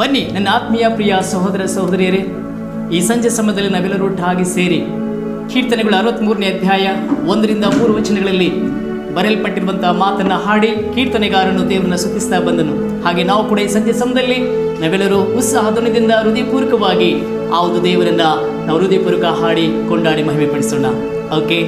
ಬನ್ನಿ, ನನ್ನ ಆತ್ಮೀಯ ಪ್ರಿಯ ಸಹೋದರ ಸಹೋದರಿಯರೇ, ಈ ಸಂಜೆ ಸಮಯದಲ್ಲಿ ನಾವೆಲ್ಲರೂ ಒಟ್ಟಾಗಿ ಸೇರಿ ಕೀರ್ತನೆಗಳು ಅರವತ್ಮೂರನೇ ಅಧ್ಯಾಯ ಒಂದರಿಂದ ಮೂರು ವಚನಗಳಲ್ಲಿ ಬರೆಯಲ್ಪಟ್ಟಿರುವಂತಹ ಮಾತನ್ನು ಹಾಡಿ ಕೀರ್ತನೆಗಾರನು ದೇವರನ್ನು ಸುತ್ತಿಸ್ತಾ ಬಂದನು. ಹಾಗೆ ನಾವು ಕೂಡ ಈ ಸಂಜೆ ಸಮಯದಲ್ಲಿ ನಾವೆಲ್ಲರೂ ಉತ್ಸಾಹಧ್ವನಿದಿಂದ ಹೃದಯಪೂರ್ವಕವಾಗಿ ಆ ಒಂದು ದೇವರನ್ನ ನಾವು ಹೃದಯಪೂರ್ವಕ ಹಾಡಿ ಕೊಂಡಾಡಿ ಮಹಿಮೆ ಪಡಿಸೋಣ ಓಕೆ